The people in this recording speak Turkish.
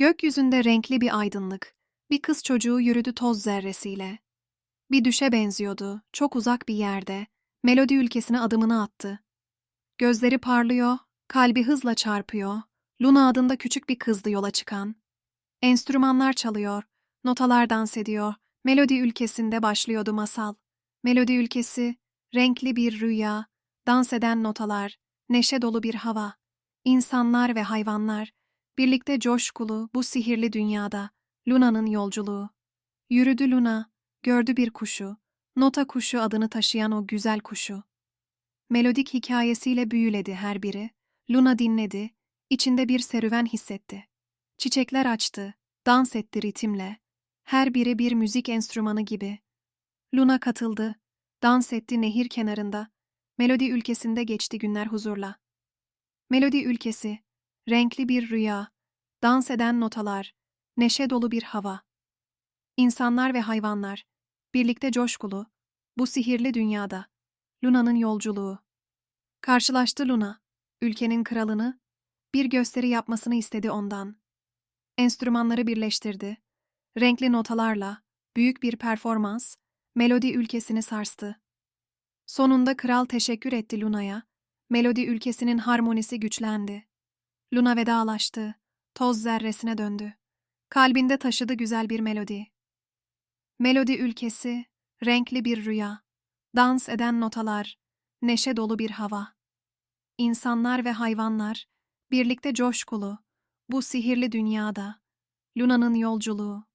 Gökyüzünde renkli bir aydınlık. Bir kız çocuğu yürüdü toz zerresiyle. Bir düşe benziyordu, çok uzak bir yerde. Melodi ülkesine adımını attı. Gözleri parlıyor, kalbi hızla çarpıyor. Luna adında küçük bir kızdı yola çıkan. Enstrümanlar çalıyor, notalar dans ediyor. Melodi ülkesinde başlıyordu masal. Melodi ülkesi, renkli bir rüya, dans eden notalar, neşe dolu bir hava. İnsanlar ve hayvanlar, birlikte coşkulu bu sihirli dünyada. Luna'nın yolculuğu. Yürüdü Luna, gördü bir kuşu, nota kuşu adını taşıyan o güzel kuşu. Melodik hikayesiyle büyüledi her biri. Luna dinledi, içinde bir serüven hissetti. Çiçekler açtı, dans etti ritimle. Her biri bir müzik enstrümanı gibi. Luna katıldı, dans etti nehir kenarında. Melodi ülkesinde geçti günler huzurla. Melodi ülkesi, renkli bir rüya, dans eden notalar, neşe dolu bir hava. İnsanlar ve hayvanlar, birlikte coşkulu, bu sihirli dünyada. Luna'nın yolculuğu. Karşılaştı Luna, ülkenin kralını, bir gösteri yapmasını istedi ondan. Enstrümanları birleştirdi. Renkli notalarla, büyük bir performans, melodi ülkesini sarstı. Sonunda kral teşekkür etti Luna'ya. Melodi ülkesinin harmonisi güçlendi. Luna vedalaştı, toz zerresine döndü. Kalbinde taşıdı güzel bir melodi. Melodi ülkesi, renkli bir rüya, dans eden notalar, neşe dolu bir hava. İnsanlar ve hayvanlar, birlikte coşkulu, bu sihirli dünyada, Luna'nın yolculuğu.